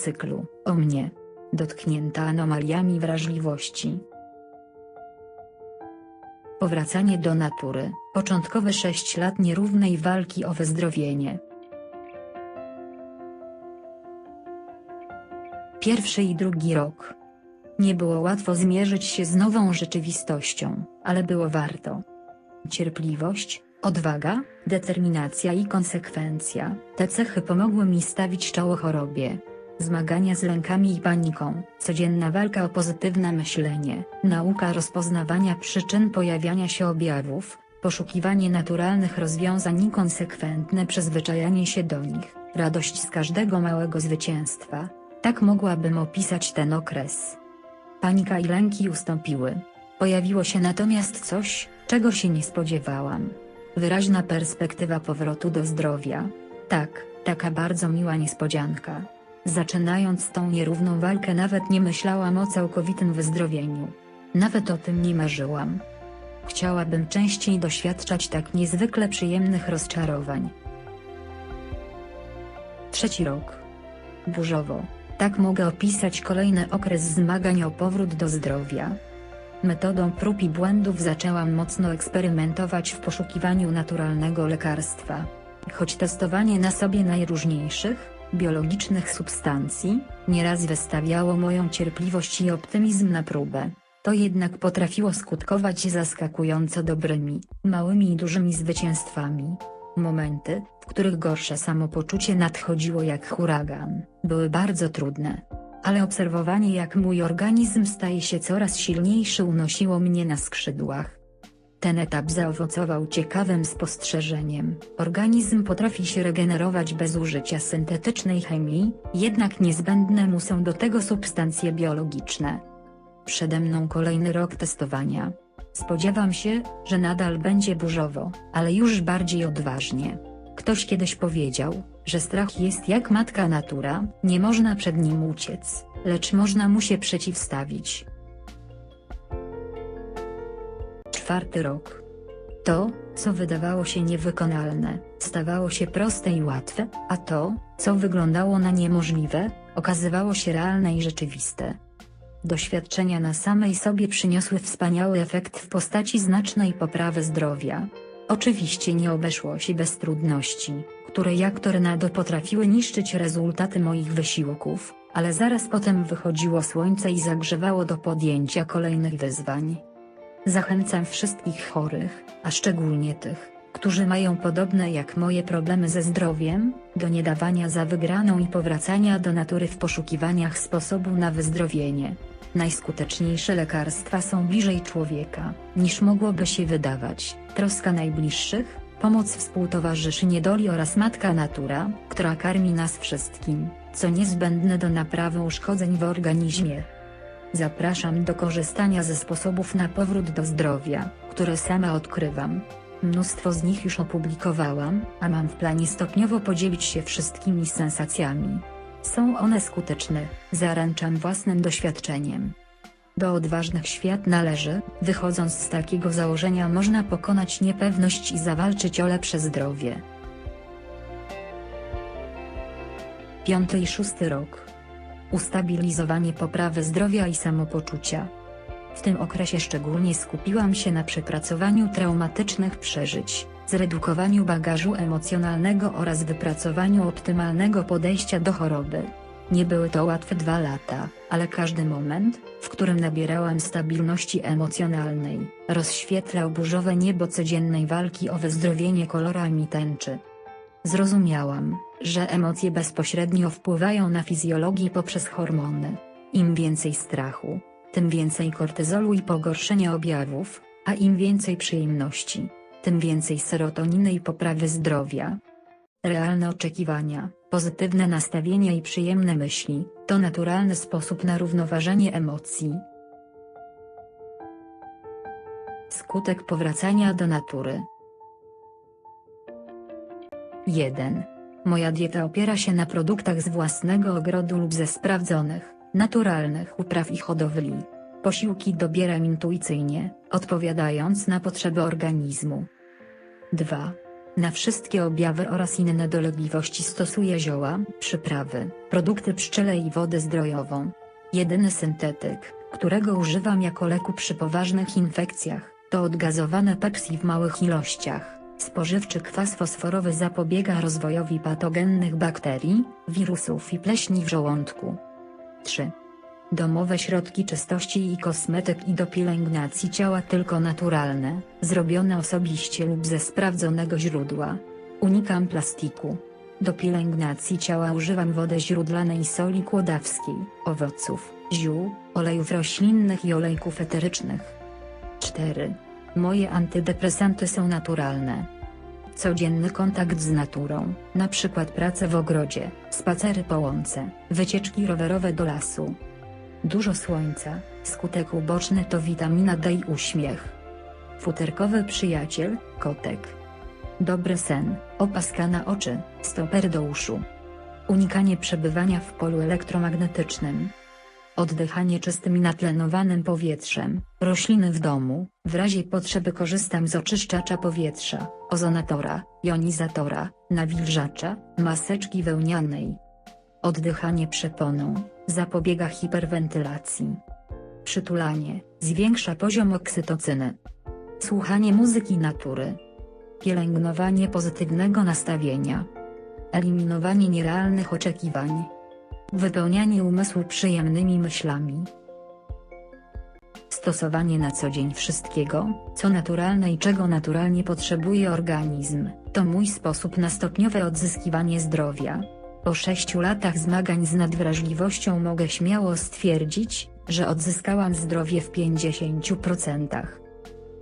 cyklu, o mnie. Dotknięta anomaliami wrażliwości. Powracanie do natury, początkowe 6 lat nierównej walki o wyzdrowienie. Pierwszy i drugi rok. Nie było łatwo zmierzyć się z nową rzeczywistością, ale było warto. Cierpliwość, odwaga, determinacja i konsekwencja, te cechy pomogły mi stawić czoło chorobie. Zmagania z lękami i paniką, codzienna walka o pozytywne myślenie, nauka rozpoznawania przyczyn pojawiania się objawów, poszukiwanie naturalnych rozwiązań i konsekwentne przyzwyczajanie się do nich, radość z każdego małego zwycięstwa. Tak mogłabym opisać ten okres. Panika i lęki ustąpiły. Pojawiło się natomiast coś, czego się nie spodziewałam. Wyraźna perspektywa powrotu do zdrowia. Tak, taka bardzo miła niespodzianka. Zaczynając tą nierówną walkę nawet nie myślałam o całkowitym wyzdrowieniu. Nawet o tym nie marzyłam. Chciałabym częściej doświadczać tak niezwykle przyjemnych rozczarowań. Trzeci rok. Burzowo. Tak mogę opisać kolejny okres zmagań o powrót do zdrowia. Metodą prób i błędów zaczęłam mocno eksperymentować w poszukiwaniu naturalnego lekarstwa. Choć testowanie na sobie najróżniejszych, biologicznych substancji, nieraz wystawiało moją cierpliwość i optymizm na próbę, to jednak potrafiło skutkować zaskakująco dobrymi, małymi i dużymi zwycięstwami. Momenty, w których gorsze samopoczucie nadchodziło jak huragan, były bardzo trudne. Ale obserwowanie jak mój organizm staje się coraz silniejszy unosiło mnie na skrzydłach. Ten etap zaowocował ciekawym spostrzeżeniem. Organizm potrafi się regenerować bez użycia syntetycznej chemii, jednak niezbędne mu są do tego substancje biologiczne. Przede mną kolejny rok testowania. Spodziewam się, że nadal będzie burzowo, ale już bardziej odważnie. Ktoś kiedyś powiedział, że strach jest jak matka natura, nie można przed nim uciec, lecz można mu się przeciwstawić. Czwarty rok. To, co wydawało się niewykonalne, stawało się proste i łatwe, a to, co wyglądało na niemożliwe, okazywało się realne i rzeczywiste. Doświadczenia na samej sobie przyniosły wspaniały efekt w postaci znacznej poprawy zdrowia. Oczywiście nie obeszło się bez trudności, które jak tornado potrafiły niszczyć rezultaty moich wysiłków, ale zaraz potem wychodziło słońce i zagrzewało do podjęcia kolejnych wyzwań. Zachęcam wszystkich chorych, a szczególnie tych, którzy mają podobne jak moje problemy ze zdrowiem, do niedawania za wygraną i powracania do natury w poszukiwaniach sposobu na wyzdrowienie. Najskuteczniejsze lekarstwa są bliżej człowieka, niż mogłoby się wydawać. Troska najbliższych, pomoc współtowarzyszy niedoli oraz matka natura, która karmi nas wszystkim, co niezbędne do naprawy uszkodzeń w organizmie. Zapraszam do korzystania ze sposobów na powrót do zdrowia, które sama odkrywam. Mnóstwo z nich już opublikowałam, a mam w planie stopniowo podzielić się wszystkimi sensacjami. Są one skuteczne, zaręczam własnym doświadczeniem. Do odważnych świat należy, wychodząc z takiego założenia można pokonać niepewność i zawalczyć o lepsze zdrowie. Piąty i szósty rok. Ustabilizowanie poprawy zdrowia i samopoczucia. W tym okresie szczególnie skupiłam się na przepracowaniu traumatycznych przeżyć, zredukowaniu bagażu emocjonalnego oraz wypracowaniu optymalnego podejścia do choroby. Nie były to łatwe dwa lata, ale każdy moment, w którym nabierałam stabilności emocjonalnej, rozświetlał burzowe niebo codziennej walki o wyzdrowienie kolorami tęczy. Zrozumiałam, że emocje bezpośrednio wpływają na fizjologię poprzez hormony. Im więcej strachu, tym więcej kortyzolu i pogorszenia objawów, a im więcej przyjemności, tym więcej serotoniny i poprawy zdrowia. Realne oczekiwania, pozytywne nastawienie i przyjemne myśli to naturalny sposób na równoważenie emocji. Skutek powracania do natury 1. Moja dieta opiera się na produktach z własnego ogrodu lub ze sprawdzonych, naturalnych upraw i hodowli. Posiłki dobieram intuicyjnie, odpowiadając na potrzeby organizmu. 2. Na wszystkie objawy oraz inne dolegliwości stosuję zioła, przyprawy, produkty pszczele i wodę zdrojową. Jedyny syntetyk, którego używam jako leku przy poważnych infekcjach, to odgazowane Pepsi w małych ilościach. Spożywczy kwas fosforowy zapobiega rozwojowi patogennych bakterii, wirusów i pleśni w żołądku. 3. Domowe środki czystości i kosmetyk i do pielęgnacji ciała tylko naturalne, zrobione osobiście lub ze sprawdzonego źródła. Unikam plastiku. Do pielęgnacji ciała używam wody źródlanej soli kłodawskiej, owoców, ziół, olejów roślinnych i olejków eterycznych. 4. Moje antydepresanty są naturalne. Codzienny kontakt z naturą, na przykład prace w ogrodzie, spacery po łące, wycieczki rowerowe do lasu. Dużo słońca, skutek uboczny to witamina D i uśmiech. Futerkowy przyjaciel, kotek. Dobry sen, opaska na oczy, stoper do uszu. Unikanie przebywania w polu elektromagnetycznym. Oddychanie czystym i natlenowanym powietrzem, rośliny w domu, w razie potrzeby korzystam z oczyszczacza powietrza, ozonatora, jonizatora, nawilżacza, maseczki wełnianej. Oddychanie przeponą, zapobiega hiperwentylacji. Przytulanie, zwiększa poziom oksytocyny. Słuchanie muzyki natury. Pielęgnowanie pozytywnego nastawienia. Eliminowanie nierealnych oczekiwań. Wypełnianie umysłu przyjemnymi myślami. Stosowanie na co dzień wszystkiego, co naturalne i czego naturalnie potrzebuje organizm, to mój sposób na stopniowe odzyskiwanie zdrowia. Po sześciu latach zmagań z nadwrażliwością mogę śmiało stwierdzić, że odzyskałam zdrowie w 50%.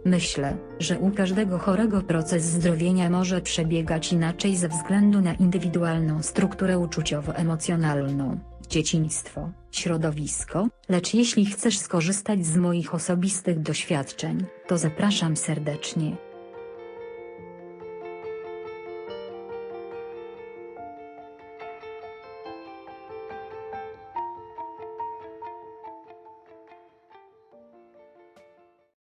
Myślę, że u każdego chorego proces zdrowienia może przebiegać inaczej ze względu na indywidualną strukturę uczuciowo-emocjonalną, dzieciństwo, środowisko, lecz jeśli chcesz skorzystać z moich osobistych doświadczeń, to zapraszam serdecznie.